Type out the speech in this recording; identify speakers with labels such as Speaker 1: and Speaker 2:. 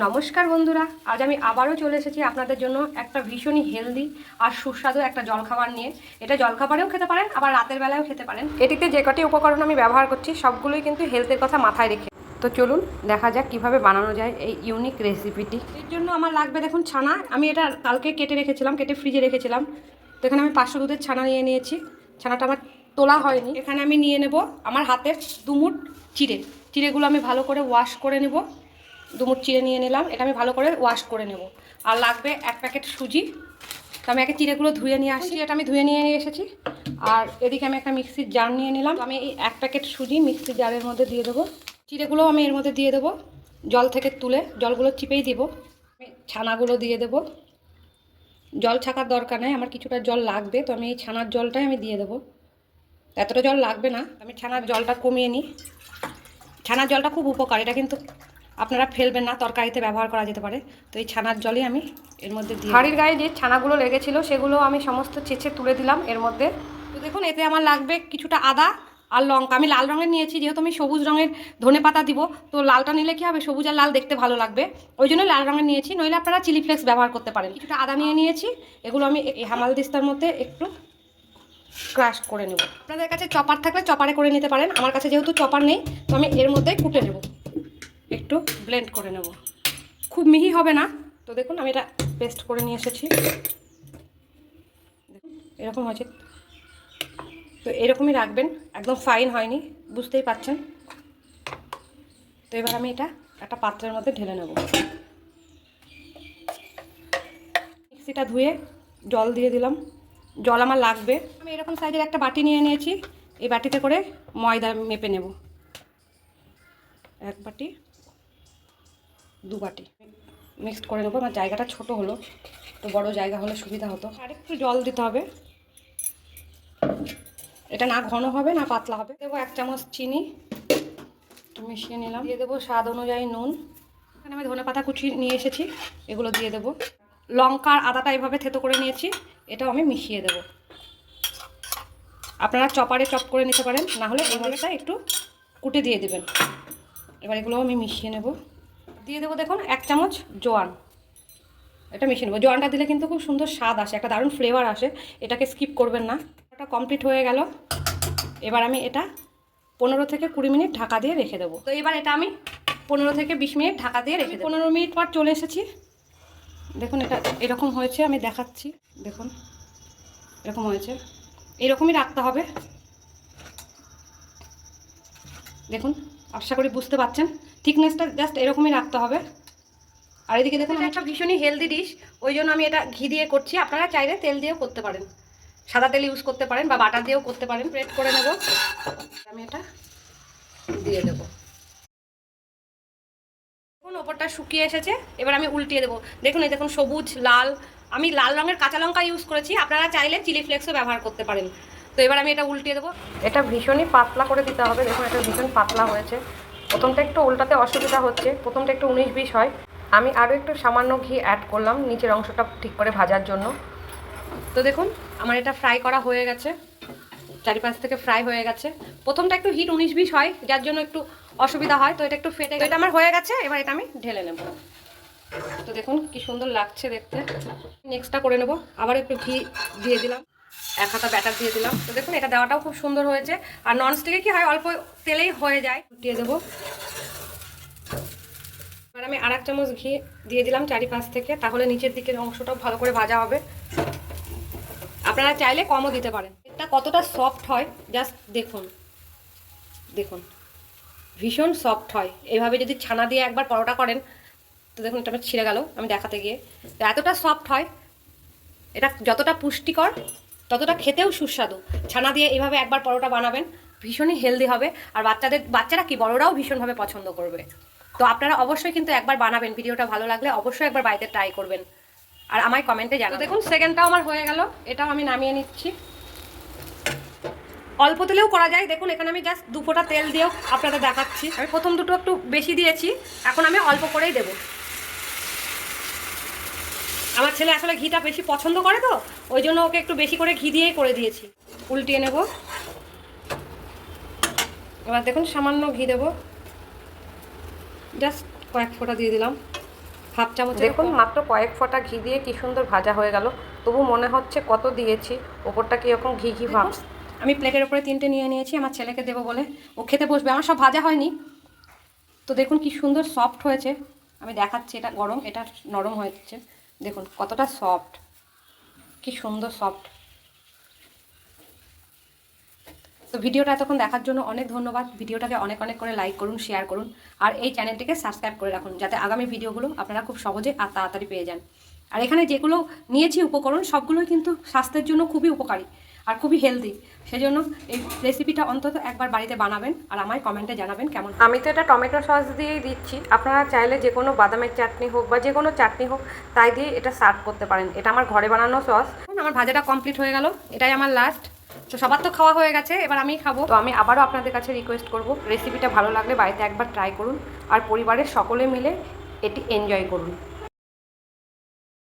Speaker 1: নমস্কার বন্ধুরা, আজ আমি আবারও চলে এসেছি আপনাদের জন্য একটা ভীষণই হেলদি আর সুস্বাদু একটা জলখাবার নিয়ে। এটা জলখাবারেও খেতে পারেন, আবার রাতের বেলায়ও খেতে পারেন। এটিতে যে কটি উপকরণ আমি ব্যবহার করছি, সবগুলোই কিন্তু হেলথের কথা মাথায় রেখে। তো চলুন, দেখা যাক কীভাবে বানানো যায় এই ইউনিক রেসিপিটি এর জন্য আমার লাগবে দেখুন ছানা। আমি এটা কালকে কেটে রেখেছিলাম, কেটে ফ্রিজে রেখেছিলাম। তো এখানে আমি পাঁচশো দুধের ছানা নিয়ে নিয়েছি। ছানাটা আমার তোলা হয়নি। এখানে আমি নিয়ে নেব আমার হাতের দুমুট চিড়ে। চিড়েগুলো আমি ভালো করে ওয়াশ করে নেব। দুমুট চিড়ে নিয়ে নিলাম, এটা আমি ভালো করে ওয়াশ করে নেব। আর লাগবে এক প্যাকেট সুজি। তো আমি একে চিড়েগুলো ধুয়ে নিয়ে আসছি এটা আমি ধুয়ে নিয়ে এসেছি। আর এদিকে আমি একটা মিক্সির জার নিয়ে নিলাম। আমি এই এক প্যাকেট সুজি মিক্সির জারের মধ্যে দিয়ে দেবো। চিড়েগুলো আমি এর মধ্যে দিয়ে দেবো। জল থেকে তুলে জলগুলো চিপেই দিব। আমি ছানাগুলো দিয়ে দেবো। জল ছাকার দরকার নেই, আমার কিছুটা জল লাগবে, তো আমি এই ছানার জলটাই আমি দিয়ে দেবো। এতটা জল লাগবে না, আমি ছানার জলটা কমিয়ে নিই। ছানার জলটা খুব উপকার, এটা কিন্তু আপনারা ফেলবেন না তরকারিতে ব্যবহার করা যেতে পারে। তো এই ছানার জলই আমি এর মধ্যে দিই হাড়ির গায়ে যে ছানাগুলো লেগেছিল সেগুলো আমি সমস্ত চেঁচে তুলে দিলাম এর মধ্যে। তো দেখুন এতে আমার লাগবে কিছুটা আদা আর লঙ্কা। আমি লাল রঙের নিয়েছি যেহেতু আমি সবুজ রঙের ধনে পাতা দিব তো লালটা নিলে কী হবে? সবুজ আর লাল দেখতে ভালো লাগবে। ওই জন্য লাল রঙের নিয়েছি নইলে আপনারা চিলি ফ্লেক্স ব্যবহার করতে পারেন। কিছুটা আদা নিয়ে নিয়েছি এগুলো আমি এই হামাল দিস্তার মধ্যে একটু ক্রাশ করে নেব। আপনাদের কাছে চপার থাকলে চপারে করে নিতে পারেন আমার কাছে যেহেতু চপার নেই তো আমি এর মধ্যে কুটে নেব। একটু ব্লেন্ড করে নেব। খুব মিহি হবে না। তো দেখুন, আমি এটা পেস্ট করে নিয়ে এসেছি। এরকম হয়েছে। তো এরকমই রাখবেন। একদম ফাইন হয়নি, বুঝতেই পাচ্ছেন? তো এবার আমি এটা একটা পাত্রের মধ্যে ঢেলে নেব। মিক্সিটা ধুয়ে জল দিয়ে দিলাম। জল আমার লাগবে। আমি এরকম সাইজের একটা বাটি নিয়ে নিয়েছি। এই বাটিতে করে ময়দা মেপে নেব। এক বাটি। দু বাটি। মিক্সড করে নেব আমার জায়গাটা ছোট হলো, তো বড় জায়গা হলে সুবিধা হতো। আর একটু জল দিতে হবে। এটা না ঘন হবে, না পাতলা হবে। দেবো এক চামচ চিনি। মিশিয়ে নিলাম। দিয়ে দেবো স্বাদ অনুযায়ী নুন। এখানে আমি ধনে পাতা কুচি নিয়ে এসেছি, এগুলো দিয়ে দেবো। লঙ্কার আদাটা এভাবে থেতো করে নিয়েছি, এটাও আমি মিশিয়ে দেবো। আপনারা চপারে চপ করে নিতে পারেন না হলে একটু কুটে দিয়ে দেবেন। এবার এগুলো আমি মিশিয়ে নেব। দিয়ে দেবো দেখুন এক চামচ জোয়ান। এটা মিশিয়ে নেব। জোয়ানটা দিলে কিন্তু খুব সুন্দর স্বাদ আসে, একটা দারুণ ফ্লেভার আসে। এটাকে স্কিপ করবেন না। এটা কমপ্লিট হয়ে গেল। এবার আমি এটা পনেরো থেকে কুড়ি মিনিট ঢাকা দিয়ে রেখে দেবো। তো এবার এটা আমি পনেরো থেকে বিশ মিনিট ঢাকা দিয়ে রেখে পনেরো মিনিট পর চলে এসেছি। দেখুন এটা এরকম হয়েছে, আমি দেখাচ্ছি। দেখুন, এরকম হয়েছে। এরকমই রাখতে হবে। দেখুন, আশা করি বুঝতে পারছেন। থিকনেসটা জাস্ট এরকমই রাখতে হবে। আর এদিকে দেখুন একটা ভীষণই হেলদি ডিশ ওই জন্য আমি এটা ঘি দিয়ে করছি। আপনারা চাইলে তেল দিয়েও করতে পারেন। সাদা তেল ইউজ করতে পারেন বা বাটার দিয়েও করতে পারেন। প্রেট করে নেব। আমি এটা দিয়ে দেবো। দেখুন, ওপরটা শুকিয়ে এসেছে। এবার আমি উল্টিয়ে দেবো। দেখুন, এই দেখুন, সবুজ, লাল। আমি লাল রঙের কাঁচা লঙ্কা ইউজ করেছি। আপনারা চাইলে চিলি ফ্লেক্সও ব্যবহার করতে পারেন। তো এবার আমি এটা উল্টিয়ে দেবো। এটা ভীষণই পাতলা করে দিতে হবে। দেখুন, এটা ভীষণ পাতলা হয়েছে। প্রথমটা একটু উল্টাতে অসুবিধা হচ্ছে, প্রথমটা একটু উনিশ বিশ হয়। আমি আরও একটু সামান্য ঘি অ্যাড করলাম, নিচের অংশটা ঠিক করে ভাজার জন্য। তো দেখুন, আমার এটা ফ্রাই করা হয়ে গেছে। চারিপাশ থেকে ফ্রাই হয়ে গেছে। প্রথমটা একটু হিট উনিশ বিশ হয়, যার জন্য একটু অসুবিধা হয়। তো এটা একটু ফেটে এটা আমার হয়ে গেছে, এবার এটা আমি ঢেলে নেব। তো দেখুন, কি সুন্দর লাগছে দেখতে। নেক্সটটা করে নেব। আবার একটু ঘি দিয়ে দিলাম। এক হাতা ব্যাটার দিয়ে দিলাম। তো দেখুন, এটা দেওয়াটাও খুব সুন্দর হয়েছে। আর ননস্টিকে কি হয়, অল্প তেলেই হয়ে যায়। দিয়ে দেবো। এবার আমি আর এক চামচ ঘি দিয়ে দিলাম চারিপাশ থেকে। তাহলে নিচের দিকের অংশটাও ভালো করে ভাজা হবে। আপনারা চাইলে কমও দিতে পারেন। এটা কতটা সফট হয় জাস্ট দেখুন। দেখুন। ভীষণ সফট হয়। এইভাবে যদি ছানা দিয়ে একবার পরোটা করেন, তো দেখুন, এটা আমার ছিঁড়ে গেল, আমি দেখাতে গিয়ে। এতটা সফট হয়, এটা যতটা পুষ্টিকর ততটা খেতেও সুস্বাদু। ছানা দিয়ে এভাবে একবার পরোটা বানাবেন ভীষণই হেলদি হবে। আর বাচ্চাদের বাচ্চারা কি বড়রাও ভীষণভাবে পছন্দ করবে। তো আপনারা অবশ্যই কিন্তু একবার বানাবেন ভিডিওটা ভালো লাগলে অবশ্যই একবার বাড়িতে ট্রাই করবেন। আর আমায় কমেন্টে জানাবেন। দেখুন সেকেন্ডটাও আমার হয়ে গেল এটাও আমি নামিয়ে নিচ্ছি। অল্প তেলেও করা যায়। দেখুন এখানে আমি জাস্ট দু ফোঁটা তেল দিয়েও আপনাদের দেখাচ্ছি। আমি প্রথম দুটো একটু বেশি দিয়েছি এখন আমি অল্প করেই দেবো। আমার ছেলে আসলে ঘিটা বেশি পছন্দ করে তো ওই জন্য ওকে একটু বেশি করে ঘি দিয়েই করে দিয়েছি। উল্টিয়ে নেব। এবার দেখুন সামান্য ঘি দেবো। জাস্ট কয়েক ফোঁটা দিয়ে দিলাম। হাফ চামচ
Speaker 2: দেখুন মাত্র কয়েক ফোঁটা ঘি দিয়ে কি সুন্দর ভাজা হয়ে গেল। তবু মনে হচ্ছে কত দিয়েছি ওপরটা কীরকম ঘি ঘি ভাব?
Speaker 1: আমি প্লেটের উপরে তিনটে নিয়ে নিয়েছি আমার ছেলেকে দেবো বলে। ও খেতে বসবে আমার সব ভাজা হয়নি। তো দেখুন কি সুন্দর সফট হয়েছে। আমি দেখাচ্ছি এটা গরম এটা নরম হয়েছে। দেখুন, কতটা সফট কি সুন্দর সফট তো ভিডিওটা এতক্ষণ দেখার জন্য অনেক ধন্যবাদ। ভিডিওটাকে অনেক অনেক করে লাইক করুন শেয়ার করুন, আর এই চ্যানেলটিকে সাবস্ক্রাইব করে রাখুন, যাতে আগামী ভিডিওগুলো আপনারা খুব সহজে আর তাড়াতাড়ি পেয়ে যান। আর এখানে যেগুলো নিয়েছি উপকরণ, সবগুলোই কিন্তু স্বাস্থ্যের জন্য খুবই উপকারী। আর খুবই হেলদি সেজন্য এই রেসিপিটা অন্তত একবার বাড়িতে বানাবেন আর আমায় কমেন্টে জানাবেন কেমন
Speaker 2: আমি তো এটা টমেটো সস দিয়েই দিচ্ছি। আপনারা চাইলে যে কোনো বাদামের চাটনি হোক বা যে কোনো চাটনি হোক তাই দিয়ে এটা সার্ভ করতে পারেন। এটা আমার ঘরে বানানো সস।
Speaker 1: আমার ভাজাটা কমপ্লিট হয়ে গেল। এটাই আমার লাস্ট তো সবার তো খাওয়া হয়ে গেছে এবার আমি খাব।
Speaker 2: তো আমি আবারও আপনাদের কাছে রিকোয়েস্ট করব রেসিপিটা ভালো লাগলে বাড়িতে একবার ট্রাই করুন। আর পরিবারের সকলে মিলে এটি এনজয় করুন।